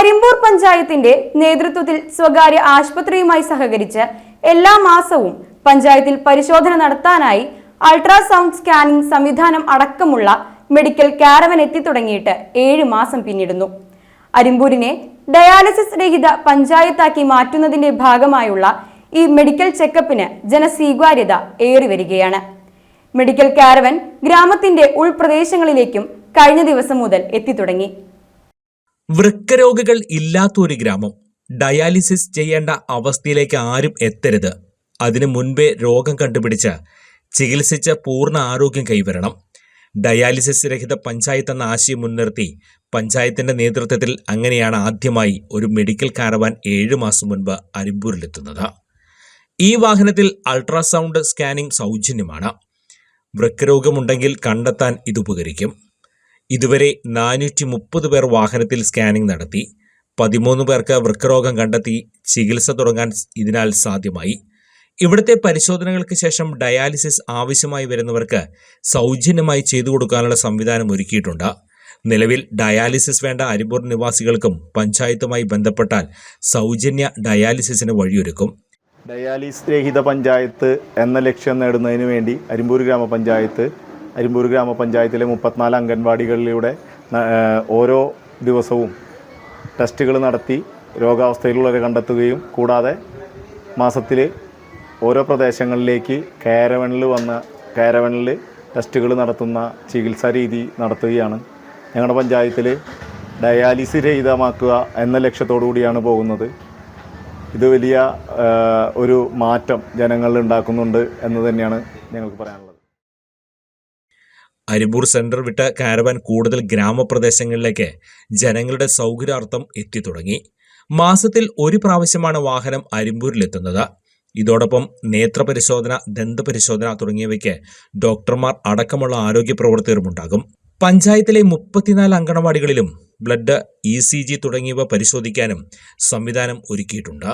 അരിമ്പൂർ പഞ്ചായത്തിന്റെ നേതൃത്വത്തിൽ സ്വകാര്യ ആശുപത്രിയുമായി സഹകരിച്ച് എല്ലാ മാസവും പഞ്ചായത്തിൽ പരിശോധന നടത്താനായി അൾട്രാസൗണ്ട് സ്കാനിംഗ് സംവിധാനം അടക്കമുള്ള മെഡിക്കൽ കാരവൻ എത്തി തുടങ്ങിയിട്ട് ഏഴ് മാസം പിന്നിടുന്നു. അരിമ്പൂരിനെ ഡയാലിസിസ് രഹിത പഞ്ചായത്താക്കി മാറ്റുന്നതിന്റെ ഭാഗമായുള്ള ഈ മെഡിക്കൽ ചെക്കപ്പിന് ജനസ്വീകാര്യത ഏറി വരികയാണ്. മെഡിക്കൽ കാരവൻ ഗ്രാമത്തിന്റെ ഉൾപ്രദേശങ്ങളിലേക്കും കഴിഞ്ഞ ദിവസം മുതൽ എത്തിത്തുടങ്ങി വൃക്കരോഗികൾ ഇല്ലാത്ത ഒരു ഗ്രാമം. ഡയാലിസിസ് ചെയ്യേണ്ട അവസ്ഥയിലേക്ക് ആരും എത്തരുത്. അതിനു മുൻപേ രോഗം കണ്ടുപിടിച്ച് ചികിത്സിച്ച് പൂർണ ആരോഗ്യം കൈവരണം. ഡയാലിസിസ് രഹിത പഞ്ചായത്ത് എന്ന ആശയം മുൻനിർത്തി പഞ്ചായത്തിന്റെ നേതൃത്വത്തിൽ അങ്ങനെയാണ് ആദ്യമായി ഒരു മെഡിക്കൽ കാരവാൻ ഏഴു മാസം മുൻപ് അരിമ്പൂരിലെത്തുന്നത്. ഈ വാഹനത്തിൽ അൾട്രാസൗണ്ട് സ്കാനിംഗ് സൗജന്യമാണ്. വൃക്കരോഗമുണ്ടെങ്കിൽ കണ്ടെത്താൻ ഇത് ഉപകരിക്കും. ഇതുവരെ നാനൂറ്റി മുപ്പത് പേർ വാഹനത്തിൽ സ്കാനിംഗ് നടത്തി പതിമൂന്ന് പേർക്ക് വൃക്കരോഗം കണ്ടെത്തി ചികിത്സ തുടങ്ങാൻ ഇതിനാൽ സാധ്യമായി. ഇവിടുത്തെ പരിശോധനകൾക്ക് ശേഷം ഡയാലിസിസ് ആവശ്യമായി വരുന്നവർക്ക് സൗജന്യമായി ചെയ്തു കൊടുക്കാനുള്ള സംവിധാനം ഒരുക്കിയിട്ടുണ്ട്. നിലവിൽ ഡയാലിസിസ് വേണ്ട അരിമ്പൂർ നിവാസികൾക്കും പഞ്ചായത്തുമായി ബന്ധപ്പെട്ടാൽ സൗജന്യ ഡയാലിസിസിന് വഴിയൊരുക്കും. ഡയാലിസ് രഹിത പഞ്ചായത്ത് എന്ന ലക്ഷ്യം നേടുന്നതിന് വേണ്ടി അരിമ്പൂർ ഗ്രാമപഞ്ചായത്ത് അരിമ്പൂർ ഗ്രാമപഞ്ചായത്തിലെ മുപ്പത്തിനാല് അംഗൻവാടികളിലൂടെ ഓരോ ദിവസവും ടെസ്റ്റുകൾ നടത്തി രോഗാവസ്ഥയിലുള്ളവരെ കണ്ടെത്തുകയും കൂടാതെ മാസത്തിൽ ഓരോ പ്രദേശങ്ങളിലേക്ക് കാരവണിൽ വന്ന കാരവണിൽ ടെസ്റ്റുകൾ നടത്തുന്ന ചികിത്സാ രീതി നടത്തുകയാണ്. ഞങ്ങളുടെ പഞ്ചായത്തിൽ ഡയാലിസി രഹിതമാക്കുക എന്ന ലക്ഷ്യത്തോടു കൂടിയാണ് പോകുന്നത്. ഇത് വലിയ ഒരു മാറ്റം ജനങ്ങളിൽ ഉണ്ടാക്കുന്നുണ്ട് എന്ന് തന്നെയാണ് ഞങ്ങൾക്ക് പറയാനുള്ളത്. അരിമ്പൂർ സെന്റർ വിട്ട കാരവാൻ കൂടുതൽ ഗ്രാമപ്രദേശങ്ങളിലേക്ക് ജനങ്ങളുടെ സൗകര്യാർത്ഥം എത്തിത്തുടങ്ങി. മാസത്തിൽ ഒരു പ്രാവശ്യമാണ് വാഹനം അരിമ്പൂരിലെത്തുന്നത്. ഇതോടൊപ്പം നേത്രപരിശോധന ദന്തപരിശോധന തുടങ്ങിയവയ്ക്ക് ഡോക്ടർമാർ അടക്കമുള്ള ആരോഗ്യ പ്രവർത്തകരും ഉണ്ടാകും. പഞ്ചായത്തിലെ മുപ്പത്തിനാല് അങ്കണവാടികളിലും ബ്ലഡ് ഇ തുടങ്ങിയവ പരിശോധിക്കാനും സംവിധാനം ഒരുക്കിയിട്ടുണ്ട്.